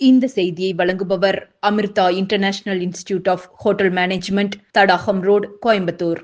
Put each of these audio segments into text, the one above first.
இந்த செய்தியை வழங்குபவர் Amrita international institute of hotel management Thadagam road Coimbatore.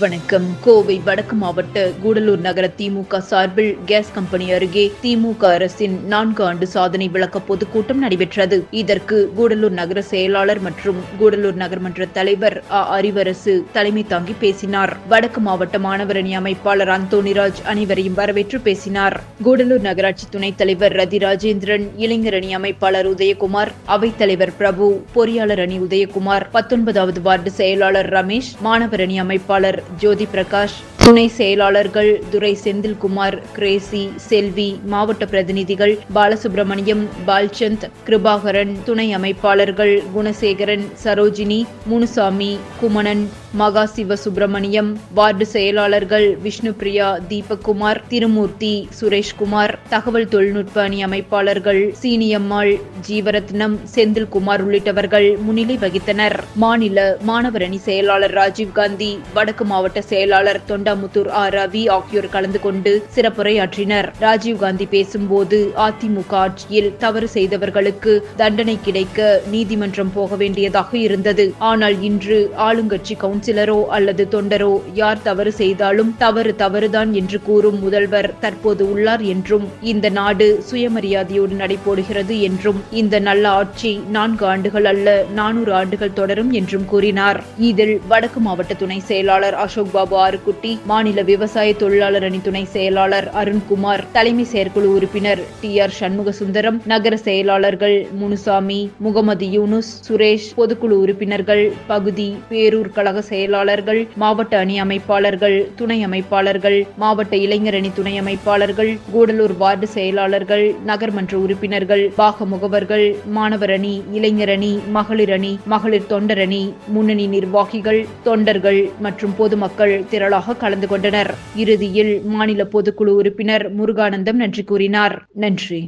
வணக்கம். கோவை வடக்கு மாவட்ட கூடலூர் நகர திமுக சார்பில் கேஸ் கம்பெனி அருகே திமுக அரசின் நான்கு ஆண்டு சாதனை விளக்க பொதுக்கூட்டம் நடைபெற்றது. இதற்கு கூடலூர் நகர செயலாளர் மற்றும் கூடலூர் நகர்மன்ற தலைவர் அ. அறிவரசு தலைமை தாங்கி பேசினார். வடக்கு மாவட்ட மாணவரணி அமைப்பாளர் அந்தோணிராஜ் அனைவரையும் வரவேற்று பேசினார். கூடலூர் நகராட்சி துணைத் தலைவர் ரதி ராஜேந்திரன் இளைஞர் அணி அமைப்பாளர் உதயகுமார் அவைத்தலைவர் பிரபு பொறியாளர் அணி உதயகுமார் பத்தொன்பதாவது வார்டு செயலாளர் ரமேஷ் மாணவர் அணி அமைப்பாளர் ज्योति प्रकाश துணை செயலாளர்கள் துரை செந்தில்குமார் கிரேசி செல்வி மாவட்ட பிரதிநிதிகள் பாலசுப்ரமணியம் பால்சந்த் கிருபாகரன் துணை அமைப்பாளர்கள் குணசேகரன் சரோஜினி முனுசாமி குமணன் மகா சிவ சுப்பிரமணியம் வார்டு செயலாளர்கள் விஷ்ணுபிரியா தீபக்குமார் திருமூர்த்தி சுரேஷ்குமார் தகவல் தொழில்நுட்ப அணி அமைப்பாளர்கள் சீனியம்மாள் ஜீவரத்னம் செந்தில்குமார் உள்ளிட்டவர்கள் முன்னிலை வகித்தனர். மாநில மாணவர் அணி செயலாளர் ராஜீவ்காந்தி வடக்கு மாவட்ட செயலாளர் தொண்டாமுத்தூர் ஆர் ரவி ஆகியோர் கலந்து கொண்டு சிறப்புரையாற்றினர். ராஜீவ்காந்தி பேசும்போது அதிமுக ஆட்சியில் தவறு செய்தவர்களுக்கு தண்டனை கிடைக்க நீதிமன்றம் போக வேண்டியதாக இருந்தது. ஆனால் இன்று ஆளுங்கட்சி கவுன்சிலரோ அல்லது தொண்டரோ யார் தவறு செய்தாலும் தவறு தவறுதான் என்று கூறும் முதல்வர் தற்போது உள்ளார் என்றும் இந்த நாடு சுயமரியாதையோடு நடைபோடுகிறது என்றும் இந்த நல்ல ஆட்சி நான்கு ஆண்டுகள் அல்ல நானூறு ஆண்டுகள் தொடரும் என்றும் கூறினார். இதில் வடக்கு மாவட்ட துணை செயலாளர் அசோக் பாபு ஆறுக்குட்டி மாநில விவசாய தொழிலாளர் அணி துணை செயலாளர் அருண்குமார் தலைமை செயற்குழு உறுப்பினர் டி ஆர் சண்முகசுந்தரம் நகர செயலாளர்கள் முனுசாமி முகமது யூனுஸ் சுரேஷ் பொதுக்குழு உறுப்பினர்கள் பகுதி பேரூர் கழக செயலாளர்கள் மாவட்ட அணி அமைப்பாளர்கள் துணை அமைப்பாளர்கள் மாவட்ட இளைஞர் அணி துணை அமைப்பாளர்கள் கூடலூர் வார்டு செயலாளர்கள் நகர்மன்ற உறுப்பினர்கள் பாக முகவர்கள் மாணவர் அணி இளைஞர் அணி மகளிர் அணி மகளிர் தொண்டர் அணி முன்னணி நிர்வாகிகள் தொண்டர்கள் மற்றும் பொதுமக்கள் திரளாக கலந்து கொண்டனர். இறுதியில் மாநில பொதுக்குழு உறுப்பினர் முருகானந்தம் நன்றி கூறினார். நன்றி.